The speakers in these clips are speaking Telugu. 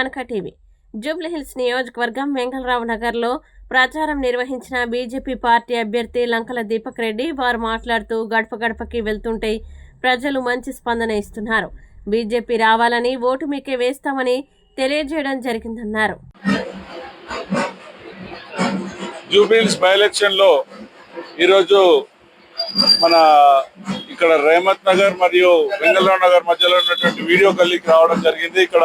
మానక టీవీ జూబ్లీహిల్స్ నియోజకవర్గం వెంకలరావు నగర్లో ప్రచారం నిర్వహించిన బీజేపీ పార్టీ అభ్యర్థి లంకల దీపక్ రెడ్డి వారు మాట్లాడుతూ గడప గడపకి వెళ్తుంటే ప్రజలు మంచి స్పందన ఇస్తున్నారు. బీజేపీ రావాలని ఓటు మీకే వేస్తామని తెలియజేయడం జరిగిందన్నారు. జూబ్లీహిల్స్ బై ఎలక్షన్లో ఈరోజు మన ఇక్కడ రేమత్ నగర్ మరియు వెంగళరావు నగర్ మధ్యలో ఉన్నటువంటి వీడియో కలిగి రావడం జరిగింది. ఇక్కడ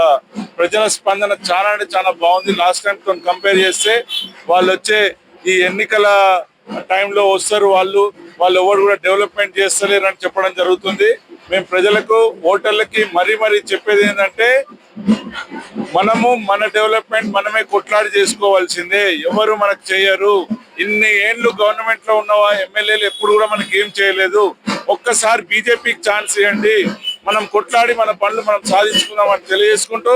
ప్రజల స్పందన చాలా అంటే చాలా బాగుంది. లాస్ట్ టైం తో కంపేర్ చేస్తే వాళ్ళు వచ్చే ఈ ఎన్నికల టైంలో వస్తారు వాళ్ళు. వాళ్ళు ఎవరు కూడా డెవలప్మెంట్ చేస్తలేరు అని చెప్పడం జరుగుతుంది. మేము ప్రజలకు ఓటర్లకి మరీ మరీ చెప్పేది ఏంటంటే మనము మన డెవలప్మెంట్ మనమే కొట్లాడి చేసుకోవాల్సిందే. ఎవరు మనకు చేయరు. ఇన్ని ఏళ్ళు గవర్నమెంట్లో ఉన్న ఎమ్మెల్యేలు ఎప్పుడు కూడా మనకి ఏం చేయలేదు. ఒక్కసారి బీజేపీకి ఛాన్స్ ఇవ్వండి. మనం కొట్లాడి మన పనులు మనం సాధించుకుందామని తెలియజేసుకుంటూ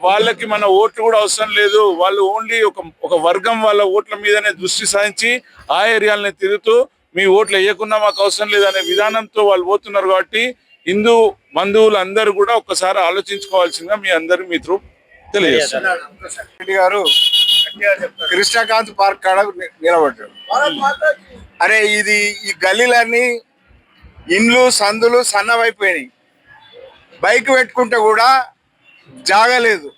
వాళ్ళకి మన ఓట్లు కూడా అవసరం లేదు. వాళ్ళు ఓన్లీ ఒక ఒక వర్గం వాళ్ళ ఓట్ల మీదనే దృష్టి సాధించి ఆ ఏరియాలని తిరుగుతూ మీ ఓట్లు వేయకుండా మాకు అవసరం లేదనే విధానంతో వాళ్ళు పోతున్నారు కాబట్టి హిందూ బంధువులు అందరూ కూడా ఒక్కసారి ఆలోచించుకోవాల్సిందిగా మీ అందరు మీ త్రూ తెలియజేస్తున్నారు. గారు కృష్ణకాంత్ పార్క్ కాడ నిలబడ్డాడు అరే ఇది ఈ గల్లీలన్నీ ఇండ్లు సందులు సన్నమైపోయినాయి బైక్ పెట్టుకుంటే కూడా జాగలేదు.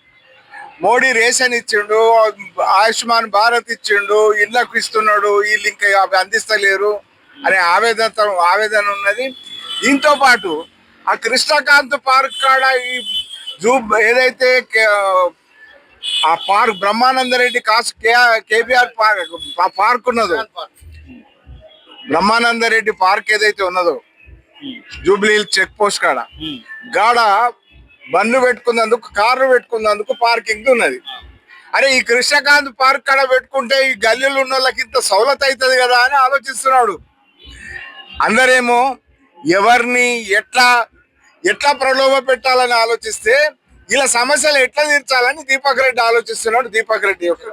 మోడీ రేషన్ ఇచ్చిండు ఆయుష్మాన్ భారత్ ఇచ్చిండు ఇళ్ళకు ఇస్తున్నాడు వీళ్ళు ఇంకా అవి అందిస్తలేరు అనే ఆవేదన ఆవేదన ఉన్నది. దీంతో పాటు ఆ కృష్ణకాంత్ పార్క్ కాడ ఈ జూ ఏదైతే ఆ పార్క్ బ్రహ్మానందరెడ్డి కాస్ కేబిఆర్ పార్క్ ఆ పార్క్ ఉన్నదో? బ్రహ్మానందరెడ్డి పార్క్. ఏదైతే ఉన్నదో? జూబ్లీ చెక్ పోస్ట్ కాడ. గాడ బండ్లు పెట్టుకున్నందుకు కార్లు పెట్టుకున్నందుకు పార్కింగ్ ఉన్నది. అరే ఈ కృష్ణకాంత్ పార్క్ కడ పెట్టుకుంటే ఈ గల్లీలు ఉన్న వాళ్ళకి ఇంత సౌలత్ అవుతుంది కదా అని ఆలోచిస్తున్నాడు. అందరేమో ఎవరిని ఎట్లా ఎట్లా ప్రలోభ పెట్టాలని ఆలోచిస్తే ఇలా సమస్యలు ఎట్లా తీర్చాలని దీపక్ రెడ్డి ఆలోచిస్తున్నాడు దీపక్ రెడ్డి యొక్క